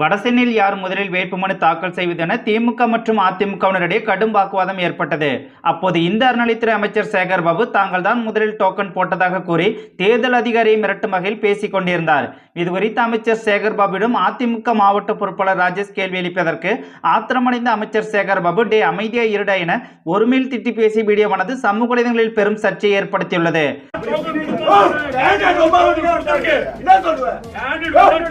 வடசென்னில் யார் முதலில் வேட்புமனு தாக்கல் செய்வதென திமுக மற்றும் அதிமுகவினரிடையே கடும் வாக்குவாதம் ஏற்பட்டது. அப்போது இந்த அறநிலைத்துறை அமைச்சர் சேகர் பாபு தாங்கள் தான் முதலில் டோக்கன் போட்டதாக கூறி தேர்தல் அதிகாரியை மிரட்டும் வகையில் பேசிக் கொண்டிருந்தார். இதுகுறித்து அமைச்சர் சேகர் பாபுவிடம் அதிமுக மாவட்ட பொறுப்பாளர் ராஜேஷ் கேள்வி அளிப்பதற்கு ஆத்திரமடைந்த அமைச்சர் சேகர் பாபு டே அமைதியா இருடா என ஒருமையில் திட்டி பேசிய வீடியோவானது சமூக வலைதளங்களில் பெரும் சர்ச்சையை ஏற்படுத்தியுள்ளது.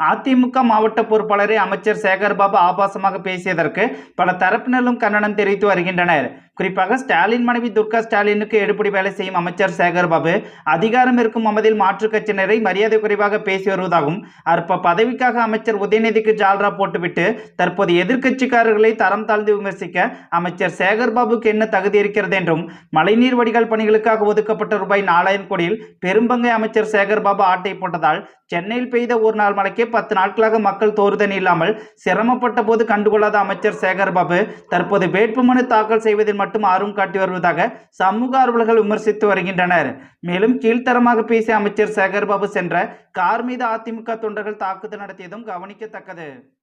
அதிமுக மாவட்ட பொறுப்பாளரை அமைச்சர் சேகர்பாபு ஆபாசமாக பேசியதற்கு பல தரப்பினரும் கண்டனம் தெரிவித்து வருகின்றனர். குறிப்பாக ஸ்டாலின் மனைவி துர்கா ஸ்டாலினுக்கு எடுப்படி வேலை செய்யும் அமைச்சர் சேகர்பாபு அதிகாரம் இருக்கும் அமதில் மாற்றுக் கட்சியினரை மரியாதை குறைவாக பேசி வருவதாகவும் அற்ப பதவிக்காக அமைச்சர் உதயநிதிக்கு ஜால்ரா போட்டுவிட்டு தற்போது எதிர்க்கட்சிக்காரர்களை தரம் தாழ்ந்து விமர்சிக்க அமைச்சர் சேகர்பாபுக்கு என்ன தகுதி இருக்கிறது என்றும் மழைநீர் வடிகால் பணிகளுக்காக ஒதுக்கப்பட்ட ரூபாய் நாலாயிரம் கோடியில் பெரும்பங்கை அமைச்சர் சேகர்பாபு ஆட்டை போட்டதால் சென்னையில் பெய்த ஒரு நாள் மழைக்கே பத்து நாட்களாக மக்கள் தோறுதணி இல்லாமல் சிரமப்பட்ட போது கண்டுகொள்ளாத அமைச்சர் சேகர்பாபு தற்போது வேட்புமனு தாக்கல் செய்வதில் மட்டும் ஆர்வம் காட்டி வருவதாக சமூக ஆர்வலர்கள் விமர்சித்து வருகின்றனர். மேலும் கீழ்த்தரமாக பேசிய அமைச்சர் சேகர்பாபு சென்ற கார் மீது அதிமுக தொண்டர்கள் தாக்குதல் நடத்தியதும் கவனிக்கத்தக்கது.